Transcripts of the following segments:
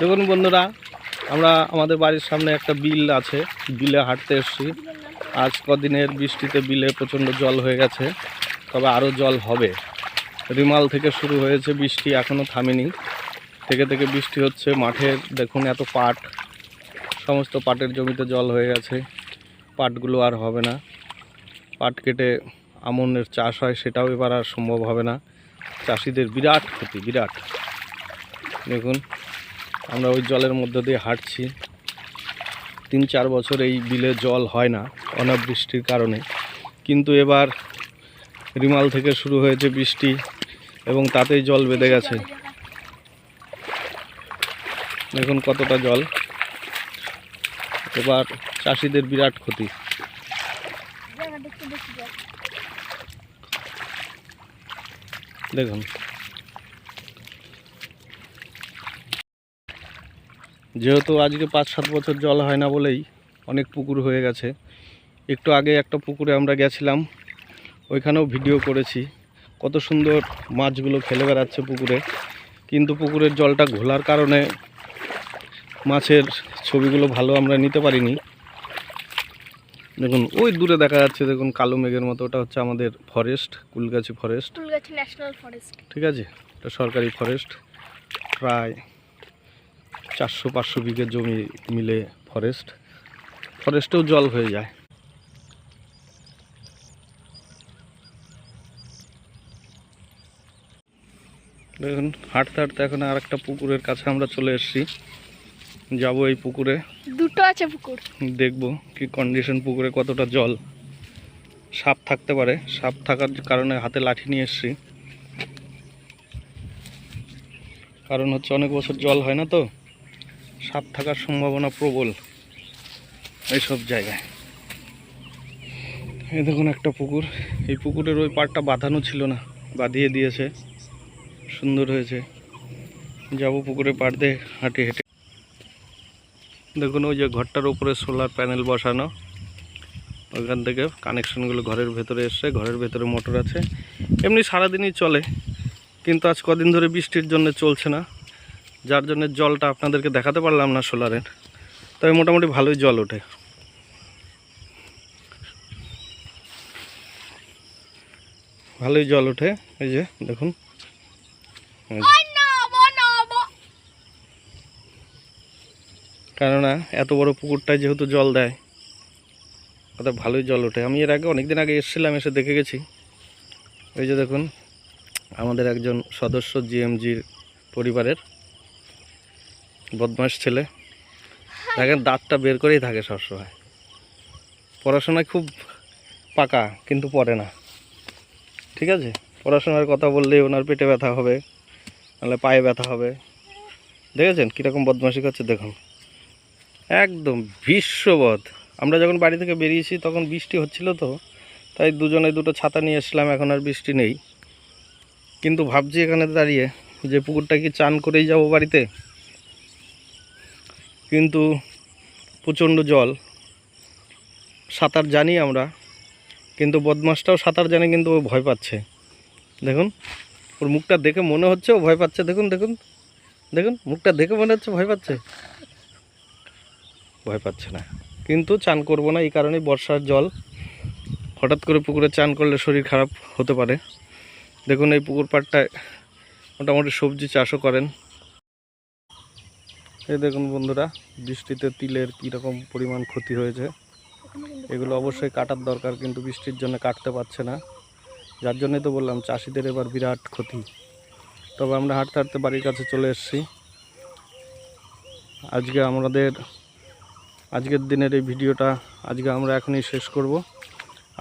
দেখুন বন্ধুরা, আমরা আমাদের বাড়ির সামনে একটা বিল আছে, বিলে হাঁটতে এসেছি। আজ কদিনের বৃষ্টিতে বিলে প্রচণ্ড জল হয়ে গেছে, তবে আরও জল হবে। রিমাল থেকে শুরু হয়েছে বৃষ্টি, এখনও থামেনি। থেকে থেকে বৃষ্টি হচ্ছে মাঠের দেখুন এত পাট, সমস্ত পাটের জমিতে জল হয়ে গেছে। পাটগুলো আর হবে না। পাট কেটে আমনের চাষ হয়, সেটাও এবার আর সম্ভব হবে না। চাষিদের বিরাট ক্ষতি, বিরাট। দেখুন আমরা ওই জলের মধ্যে দিয়ে হাঁটছি। তিন চার বছর এই বিলে জল হয় না, অনাবৃষ্টির কারণে। কিন্তু এবার রিমাল থেকে শুরু হয়েছে বৃষ্টি এবং তাতেই জল বেঁধে গেছে। দেখুন কতটা জল। এবার চাষিদের বিরাট ক্ষতি। দেখুন। যেহেতু আজকে পাঁচ সাত বছর জল হয় না বলেই অনেক পুকুর হয়ে গেছে। একটু আগে একটা পুকুরে আমরা গেছিলাম ওইখানেও ভিডিও করেছি। কত সুন্দর মাছগুলো খেলে বেড়াচ্ছে পুকুরে। কিন্তু পুকুরের জলটা ঘোলার কারণে মাছের ছবিগুলো ভালো আমরা নিতে পারিনি। দেখুন ওই দূরে দেখা যাচ্ছে দেখুন কালো মেঘের মতো। ওটা হচ্ছে আমাদের forest Kulgachhi forest national forest ঠিক আছে? এটা সরকারি ফরেস্ট প্রায় চারশো পাঁচশো বিঘে জমি মিলে ফরেস্ট ফরেস্টেও জল হয়ে যায়। দেখুন হাঁটতে হাঁটতে এখন আর একটা পুকুরের কাছে আমরা চলে এসেছি। যাব এই পুকুরে। দুটো আছে পুকুর। দেখব কি কন্ডিশন পুকুরে কতটা জল। সাপ থাকতে পারে। সাপ থাকার কারণে হাতে লাঠি নিয়ে এসেছি। কারণ হচ্ছে অনেক বছর জল হয় না তো। সাপ থাকার সম্ভাবনা প্রবল এইসব জায়গায়। এই দেখুন একটা পুকুর। এই পুকুরের ওই পাড়টা বাঁধানো ছিল না, বাঁধিয়ে দিয়েছে। সুন্দর হয়েছে। যাব পুকুরে পাড় দিয়ে হাঁটি হেঁটে। দেখুন ওই যে ঘরটার উপরে সোলার প্যানেল বসানো। ওইখান থেকে কানেকশনগুলো ঘরের ভেতরে এসছে, ঘরের ভেতরে মোটর আছে। এমনি সারাদিনই চলে, কিন্তু আজ কদিন ধরে বৃষ্টির জন্য চলছে না। যার জন্য জলটা আপনাদেরকে দেখাতে পারলাম না সোলারের। তবে মোটামুটি ভালোই জল ওঠে। ভালোই জল ওঠে, এই যে দেখুন। কেননা এত বড় পুকুরটায় যেহেতু জল দেয়, অর্থাৎ ভালোই জল ওঠে। আমি এর আগে অনেক দিন আগে এসেছিলাম, এসে দেখে গেছি। ওই যে দেখুন, আমাদের একজন সদস্য জিএমজির পরিবারের। বদমাস ছেলে। দেখেন দাঁতটা বের করেই থাকে সবসময়। পড়াশোনায় খুব পাকা, কিন্তু পড়ে না। ঠিক আছে? পড়াশোনার কথা বললেই ওনার পেটে ব্যথা হবে, নাহলে পায়ে ব্যথা হবে। দেখেছেন কীরকম বদমাশি করছে? দেখুন। একদম ভীষ্মবধ আমরা যখন বাড়ি থেকে বেরিয়েছি, তখন বৃষ্টি হচ্ছিল তো, তাই দুজনে দুটো ছাতা নিয়ে এসলাম এখন আর বৃষ্টি নেই। কিন্তু ভাবছি এখানে দাঁড়িয়ে যে পুকুরটা কি চান করেই যাব বাড়িতে? কিন্তু প্রচণ্ড জল। সাঁতার জানি আমরা, কিন্তু বদমাসটাও সাঁতার জানে কিন্তু ও ভয় পাচ্ছে। দেখুন, ওর মুখটা দেখে মনে হচ্ছে ও ভয় পাচ্ছে। দেখুন দেখুন দেখুন, মুখটা দেখে মনে হচ্ছে ভয় পাচ্ছে। ভয় পাচ্ছে না। কিন্তু চান করব না, এই কারণেই বর্ষার জল। হঠাৎ করে পুকুরে চান করলে শরীর খারাপ হতে পারে। দেখুন, এই পুকুর পাড়টায় মোটামুটি সবজি চাষও করেন। এই দেখুন বন্ধুরা, বৃষ্টিতে তিলের কীরকম পরিমাণ ক্ষতি হয়েছে। এগুলো অবশ্যই কাটার দরকার, কিন্তু বৃষ্টির জন্য কাটতে পারছে না। যার জন্যই তো বললাম, চাষিদের এবার বিরাট ক্ষতি। তবে আমরা হাঁটতে হাঁটতে বাড়ির কাছে চলে এসেছি। আজকে আমাদের, আজকের দিনের এই ভিডিওটা আজকে আমরা এখনই শেষ করব।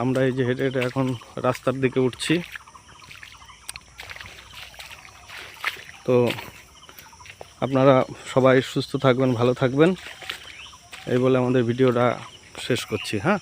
আমরা এই যে হেঁটে হেঁটে এখন রাস্তার দিকে উঠছি। তো আপনারা সবাই সুস্থ থাকবেন ভালো থাকবেন। এই বলে আমাদের ভিডিওটা শেষ করছি হ্যাঁ?